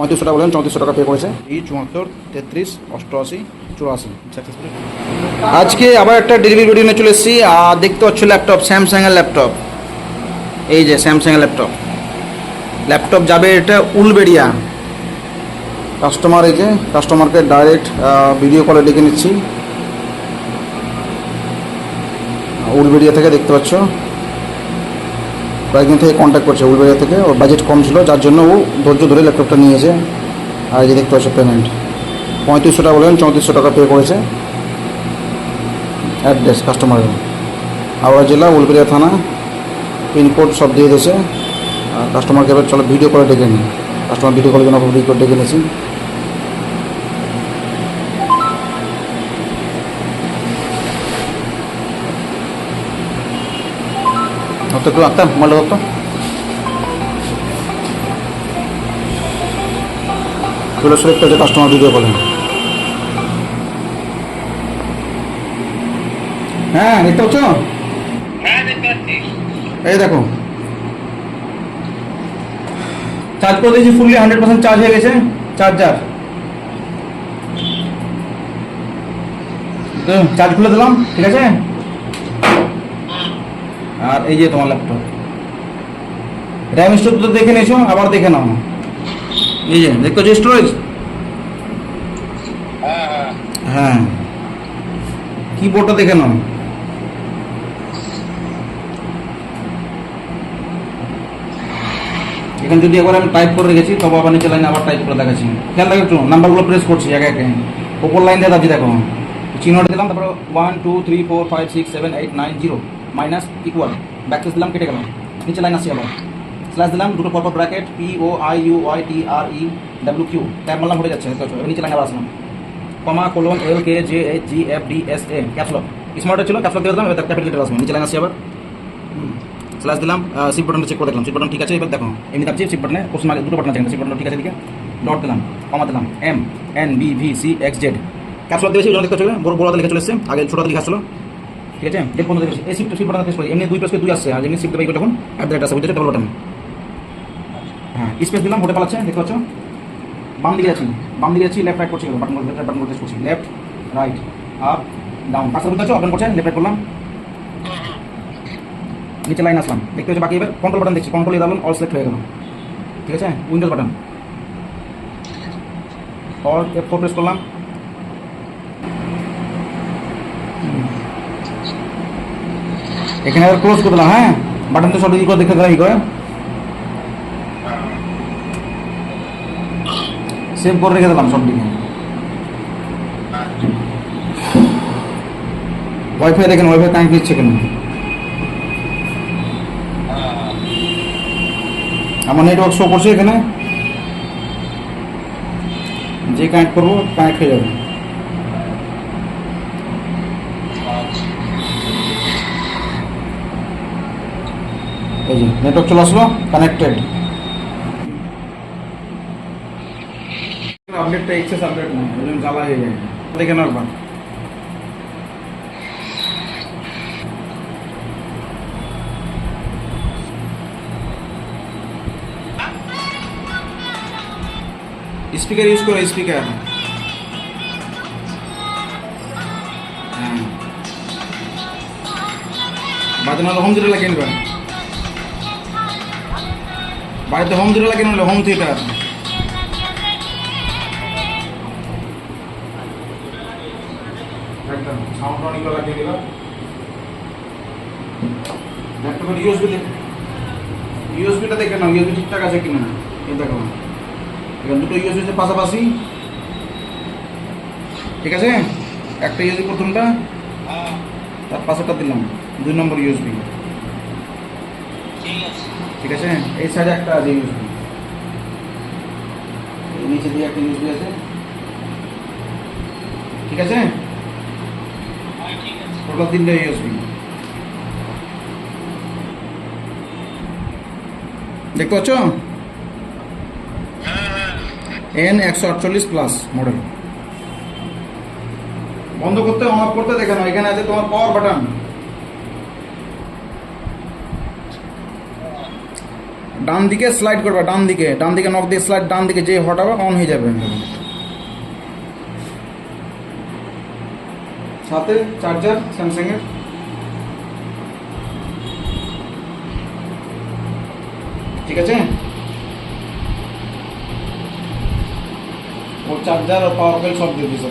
পঁয়ত্রিশশো টাকা বলেন চৌত্রিশশো টাকা পে করেছে। এই চুয়াত্তর তেত্রিশ অষ্টআশি চুরাশি। আজকে আবার একটা ডেলিভারি ভিডিও নিয়ে চলে এসেছি। আর দেখতে পাচ্ছ ল্যাপটপ স্যামসাংয়ের ল্যাপটপ এই যে স্যামসাংয়ের ল্যাপটপ ল্যাপটপ যাবে এটা উলবেড়িয়া। কাস্টমার এই যে কাস্টমারকে ডাইরেক্ট ভিডিও কলে ডেকে নিচ্ছি। উলবেড়িয়া থেকে দেখতে পাচ্ছ। কয়েকদিন থেকে কন্ট্যাক্ট করছে উলবেড়িয়া থেকে। ওর বাজেট কম ছিল, যার জন্য ও ধৈর্য ধরে ল্যাপটপটা নিয়েছে। আর যে দেখতে পাচ্ছ পেমেন্ট পঁয়ত্রিশশো টাকা বলেন, চৌত্রিশশো টাকা পে করেছে। অ্যাড্রেস কাস্টমারের হাওড়া জেলা, উলবেড়িয়া থানা। পিনকোড সব দিয়ে দিয়েছে। আর কাস্টমারকে এবার চলো ভিডিও করে ডেকে নিই। কাস্টমার ভিডিও কলের জন্য ডেকে নিয়েছি। অত একটু আঁকতাম মোবাইলটা ধরতো চলে সেলেক্ট হচ্ছে কাস্টমার ভিডিও কলে হ্যাঁ দেখতে পাচ্ছ? হ্যাঁ দেখতে পাচ্ছি। এই দেখো। চার্জ করে দিয়েছি ফুললি হান্ড্রেড পার্সেন্ট চার্জ হয়ে গেছে চার্জার চার্জ খুলে দিলাম ঠিক আছে? আর এই যে তোমার ল্যাপটপ র্যাম স্টোর তো দেখে নিয়েছো, আবার দেখে নাও। এই যে, দেখো যে স্টোরেজ হ্যাঁ। কিবোর্ডটা দেখে নাও। এখানে যদি একবার আমি টাইপ করে রেখেছি, তবে আবার নিচে লাইনে আবার টাইপ করে দেখাচ্ছি। খেয়াল রাখো একটু নাম্বারগুলো প্রেস করছি একে একে। ওপর লাইন দিয়ে দেখো। চিহ্নটা দিলাম, তারপরে one two three four five six seven eight nine zero minus equal backspace দিলাম কেটে গেলাম নিচে লাইন আসছি আবার। স্ল্যাশ দিলাম, দুটো পরপর bracket P O I U Y T R E W Q tab মারলাম, হয়ে যাচ্ছে। এবার নিচে লাইন আবার আসলাম। Comma colon L K J H G F D S A caps lock smart ছিল ক্যাপসলক দিয়ে দিলাম, এবার ক্যাপিটাল লেটার আসবে। নিচে লাইন আসছি আবার। স্ল্যাশ দিলাম সিট বাটনটা চেক করে দেখলাম। সিট বাটন ঠিক আছে, এবার দেখো। এমনি দাবছি সিট বাটনে কোশ্চেন মার্ক দুটো বাটন আছে সিট বাটন ঠিক আছে এদিকে। ডট দিলাম কমা দিলাম M N B V C X Z caps lock দিয়েছি দেখতে চলে বড় বড় লিখে চলে এসছে। আগে ছোট লিখে আসলো ঠিক আছে? ডেট পর্যন্ত দেখেছি এই বাটন প্রেস করি এমনি দুই করে দুই আসছে। আর এমনি সিফট দেবে তখন অ্যাট দ্য রেট আছে বুঝতে ডবল বাটন হ্যাঁ স্পেস দিলাম হোটে পালাচ্ছে দেখতে পাচ্ছ? বাম দিকে আছি। বাম দিকে আছি লেফট রাইট করছি বাটন বাটন প্রেস করছি। লেফট রাইট আপ ডাউন পাঁচটা বুঝতে পারছ? ওপেন করছে লেফট রাইট করলাম। নিচে লাইন আসলাম। দেখতে হচ্ছে বাকি এবার কন্ট্রোল বাটন দেখছি। কন্ট্রোল দাবলাম অল সিলেক্ট হয়ে গেল। ঠিক আছে? Windows button all F four press করলাম। এখানে আবার ক্লোজ করে দিলাম হ্যাঁ? বাটন তো সব ই করে দেখতে দিলাম ই করে। সেভ করে রেখে দিলাম সব দিকে। ওয়াইফাই দেখেন ওয়াইফাই কানেক্ট দিচ্ছে কেন? আমার নেটওয়ার্ক শো করছে এখানে। যে কানেক্ট করব, কানেক্ট হয়ে যাবে। এই যে নেটওয়ার্ক চলে আসলো কানেক্টেড আপডেটটা এক্সেস আপডেট না, ওই জন্য জ্বালা হয়ে যায়। দেখে নাও একবার স্পিকার ইউজ করো স্পিকার হ্যাঁ। বাজে নাহলে বাড়িতে হোম থিয়েটার লাগিয়ে নিলে হোম থিয়েটার একদম সাউন্ড অনেকগুলো লাগিয়ে দিলাম ল্যাপটপের ইউএসবি ইউএসবিটা দেখে নাও ইউএসবি ঠিকঠাক আছে কিনা। এই দেখো। এখানে দুটো ইউএসবি আছে পাশাপাশি। ঠিক আছে? একটা ইউএসবি প্রথমটা হ্যাঁ। তার পাশেরটা দিলাম দুই নম্বর ইউএসবি ঠিক আছে? এই সাইডে একটা আছে ইউএসবি নিচে দিয়ে একটা ইউএসবি আছে। ঠিক আছে? টোটাল তিনটা ইউএসবি দেখতে পাচ্ছ? এন একশো আটচল্লিশ প্লাস মডেল বন্ধ করতে অন অফ করতে দেখে নাও। এখানে আছে তোমার পাওয়ার বাটন ডান দিকে স্লাইড করবে, ডান দিকে। ডান দিকে নক দিয়ে স্লাইড ডান দিকে যে হটাবে অন হয়ে যাবে। সাথে চার্জার স্যামসাং এর। ঠিক আছে? ও চার্জার আর পাওয়ার ব্যাংক সব দিয়ে দিয়েছে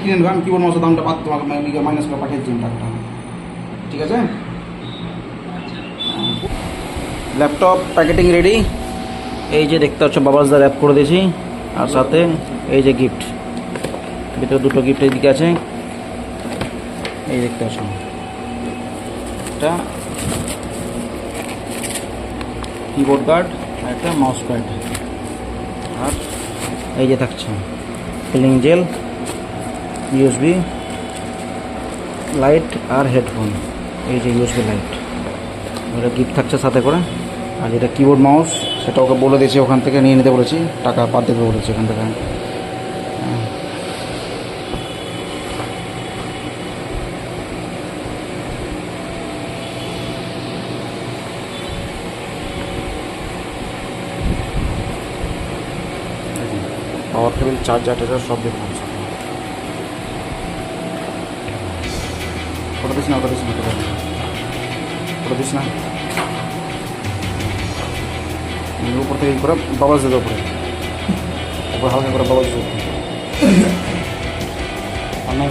কিনেন ভাই কিবোর্ড মাউসের দামটা বাদ তোমাকে মাইনাস করে পাঠিয়েছি টাকাটা ঠিক আছে? ল্যাপটপ প্যাকেটিং রেডি এই যে দেখতে পাচ্ছ বাবাসদা র্যাপ করে দিয়েছি। আর সাথে এই যে গিফট ভিতরে দুটো গিফট এইদিকে আছে। এই দেখতে পাচ্ছ এটা কিবোর্ড গার্ড আর একটা মাউস প্যাড আর এই যে থাকছে। ফিলিং জেল ইউএসবি লাইট আর হেডফোন এই যে ইউএসবি লাইট এটা গিফট থাকছে সাথে করে। আর যেটা কিবোর্ড মাউস সেটা ওকে বলে দিয়েছি ওখান থেকে নিয়ে নিতে বলেছি টাকা বাদ দিতে বলেছি ওখান থেকে। পাওয়ার টেবিল চার্জার টার্জার সব দেখুন ফটো দিস না ওটা দিস না ফটো দিস না। ফটো দিস না এই উপর থেকে এই করে বাবাস দেবে উপরে উপরে হালকা করে বাবাস দেবে আর নাই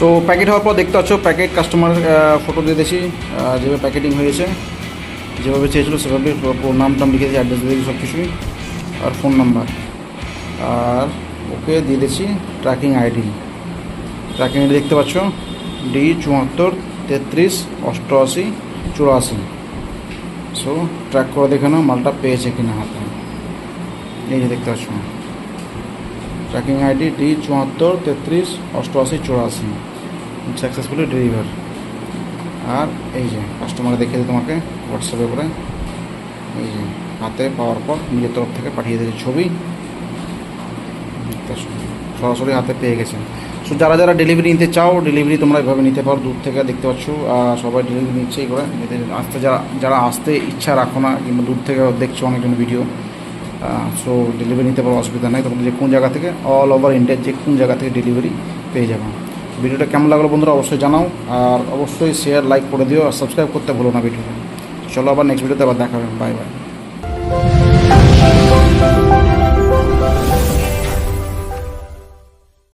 সো প্যাকেট হওয়ার পর দেখতে পাচ্ছ প্যাকেট কাস্টমার ফটো দিয়ে দিয়েছি। যেভাবে প্যাকেটিং হয়েছে যেভাবে চেয়েছিল সেভাবে নাম টাম লিখে দিয়েছি অ্যাড্রেস দিয়ে দিয়েছি সব কিছুই আর ফোন নাম্বার আর ওকে দিয়ে দিয়েছি ট্র্যাকিং আইডি ট্র্যাকিং আইডি দেখতে পাচ্ছ? ডি চুয়াত্তর, তেত্রিশ, অষ্টআশি, চুরাশি। সো ট্র্যাক করে দেখে নাও, মালটা পেয়েছে কিনা হাতে। এই যে দেখতে পাচ্ছ। ট্র্যাকিং আইডি ডি চুয়াত্তর, তেত্রিশ, অষ্টআশি, চুরাশি। সাকসেসফুলি ডেলিভার আর এই যে কাস্টমার দেখে দিই তোমাকে হোয়াটসঅ্যাপে করে। এই যে হাতে পাওয়ার পর নিজের তরফ থেকে পাঠিয়ে দিয়েছে ছবি। সরাসরি হাতে পেয়ে গেছে। সো যারা যারা ডেলিভারি নিতে চাও ডেলিভারি তোমরা এভাবে নিতে পারো, দূর থেকে দেখতে পাচ্ছ। আর সবাই ডেলিভারি নিচ্ছে নিচ্ছেই করে। আসতে যারা যারা আসতে ইচ্ছা রাখো না, কিংবা দূর থেকে দেখছ অনেকজন ভিডিও সো ডেলিভারি নিতে পারো, অসুবিধা নেই। তোমাদের যে কোন জায়গা থেকে অল ওভার ইন্ডিয়ার যে কোন জায়গা থেকে ডেলিভারি পেয়ে যাবে। ভিডিওটা কেমন লাগল বন্ধুরা অবশ্যই জানাও, আর অবশ্যই শেয়ার লাইক করে দিও, আর সাবস্ক্রাইব করতে ভুলো না ভিডিওটা। চলো আবার নেক্সট ভিডিওতে আবার দেখা হবে। Bye bye